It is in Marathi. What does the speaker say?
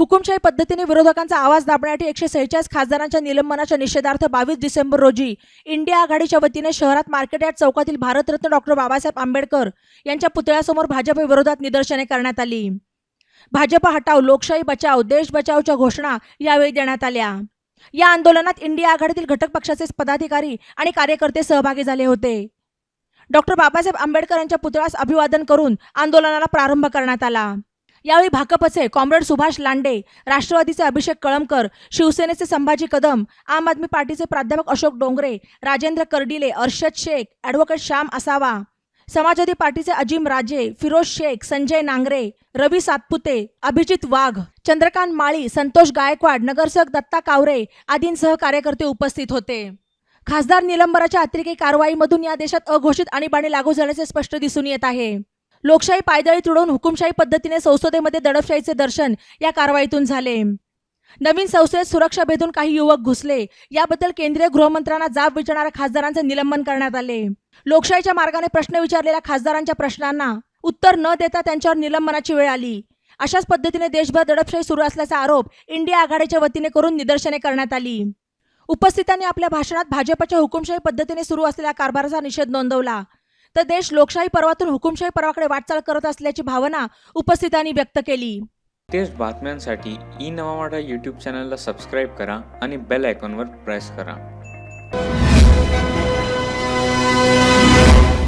हुकुमशाही पद्धतीने विरोधकांचा आवाज दाबण्यासाठी एकशे सेहेचाळीस खासदारांच्या निलंबनाच्या निषेधार्थ बावीस डिसेंबर रोजी इंडिया आघाडीच्या वतीने शहरात मार्केट यार्ड चौकातील भारतरत्न डॉक्टर बाबासाहेब आंबेडकर यांच्या पुतळ्यासमोर भाजप विरोधात निदर्शने करण्यात आली. भाजप हटाव लोकशाही बचाव देश बचावच्या घोषणा यावेळी देण्यात आल्या. या आंदोलनात इंडिया आघाडीतील घटक पक्षाचे पदाधिकारी आणि कार्यकर्ते सहभागी झाले होते. डॉक्टर बाबासाहेब आंबेडकर यांच्या पुतळ्यास अभिवादन करून आंदोलनाला प्रारंभ करण्यात आला. यावेळी भाकपचे कॉम्रेड सुभाष लांडे राष्ट्रवादीचे अभिषेक कळमकर शिवसेनेचे संभाजी कदम आम आदमी पार्टीचे प्राध्यापक अशोक डोंगरे राजेंद्र कर्डिले अर्शद शेख ॲडव्होकेट श्याम असावा. समाजवादी पार्टीचे अजिम राजे फिरोज शेख संजय नांगरे रवी सातपुते अभिजित वाघ चंद्रकांत माळी संतोष गायकवाड नगरसेवक दत्ता कावरे आदींसह कार्यकर्ते उपस्थित होते. खासदार निलंबराच्या अतिरेकी कारवाईमधून या देशात अघोषित आणीबाणी लागू झाल्याचे स्पष्ट दिसून येत आहे. लोकशाही पायदळी तुडवून हुकुमशाही पद्धतीने संसदेमध्ये दडपशाहीचे दर्शन या कारवाईतून झाले. नवीन संसदेत सुरक्षा भेदून काही युवक घुसले. याबद्दल केंद्रीय गृहमंत्र्यांना जाब विचारणाऱ्या खासदारांचे निलंबन करण्यात आले. लोकशाहीच्या मार्गाने प्रश्न विचारलेल्या खासदारांच्या प्रश्नांना उत्तर न देता त्यांच्यावर निलंबनाची वेळ आली. अशाच पद्धतीने देशभर दडपशाही सुरू असल्याचा आरोप इंडिया आघाडीच्या वतीने करून निदर्शने करण्यात आली. उपस्थितांनी आपल्या भाषणात भाजपच्या हुकुमशाही पद्धतीने सुरू असलेल्या कारभाराचा निषेध नोंदवला. तर देश लोकशाही पर्वातून हुकुमशाही पर्वाकडे वाटचाल करत असल्याची भावना उपस्थितांनी व्यक्त केली. तेच बातम्यांसाठी ई नवा मराठा यूट्यूब चॅनलला सबस्क्राईब करा आणि बेल आयकॉनवर प्रेस करा.